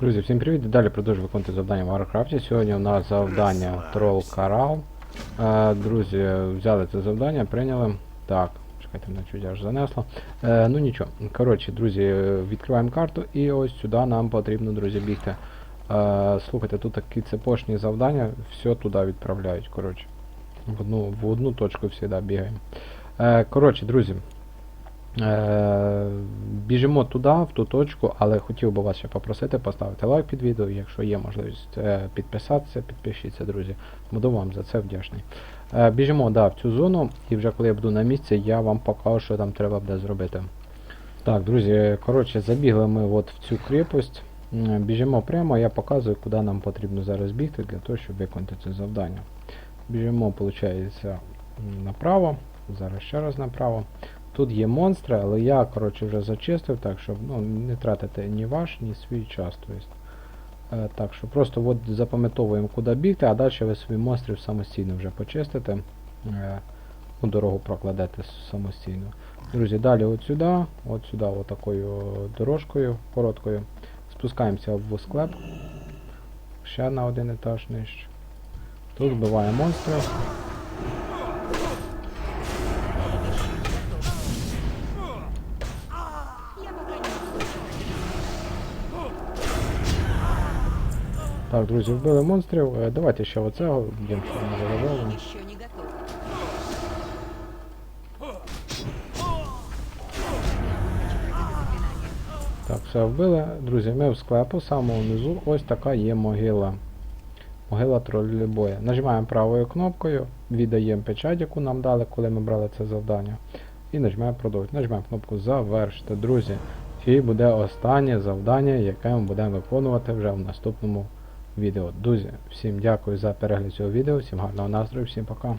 Друзі, всім привіт! Далі продовжую виконувати завдання в Warcraft. Сьогодні у нас завдання Troll Карал. Е, друзі, взяли це завдання, прийняли. Так, чекайте, мене чуть аж занесло. Е, ну нічого. Коротше, друзі, відкриваємо карту і ось сюди нам потрібно, друзі, бігти. Е, слухайте, тут такі цепочні завдання, все туди відправляють. Коротше. В одну, в одну точку завжди бігаємо. Коротше, друзі. Е, біжимо туди, в ту точку, але хотів би вас ще попросити поставити лайк під відео, якщо є можливість е, підписатися, підпишіться, друзі. Буду вам за це вдячний. Е, біжимо да, в цю зону, і вже коли я буду на місці, я вам покажу, що там треба буде зробити. Так, друзі, коротше, забігли ми от в цю кріпость. Біжимо прямо, я показую, куди нам потрібно зараз бігти для того, щоб виконати це завдання. Біжимо, виходить, направо. Зараз ще раз направо. Тут є монстри, але я, коротше, вже зачистив, так щоб ну, не тратити ні ваш, ні свій час. Е, так що просто от запам'ятовуємо, куди бігти, а далі ви свої монстрів самостійно вже почистите. Е, ну, дорогу прокладете самостійно. Друзі, далі от сюди, от сюди, от такою дорожкою короткою. Спускаємося в склеп. Ще на один етаж нижче. Тут вбиваємо монстрів. Так, друзі, вбили монстрів. Е, Давайте ще оцього б'ємо, що. Не готов. Так, все вбили. Друзі, ми в склепу, самого внизу ось така є могила. Могила троллібоя. Нажимаємо правою кнопкою, віддаємо печать, яку нам дали, коли ми брали це завдання. І нажимаємо продовжити. Нажимаємо кнопку завершити, друзі. І буде останнє завдання, яке ми будемо виконувати вже в наступному відео. Друзі, всім дякую за перегляд цього відео, всім гарного настрою, всім пока.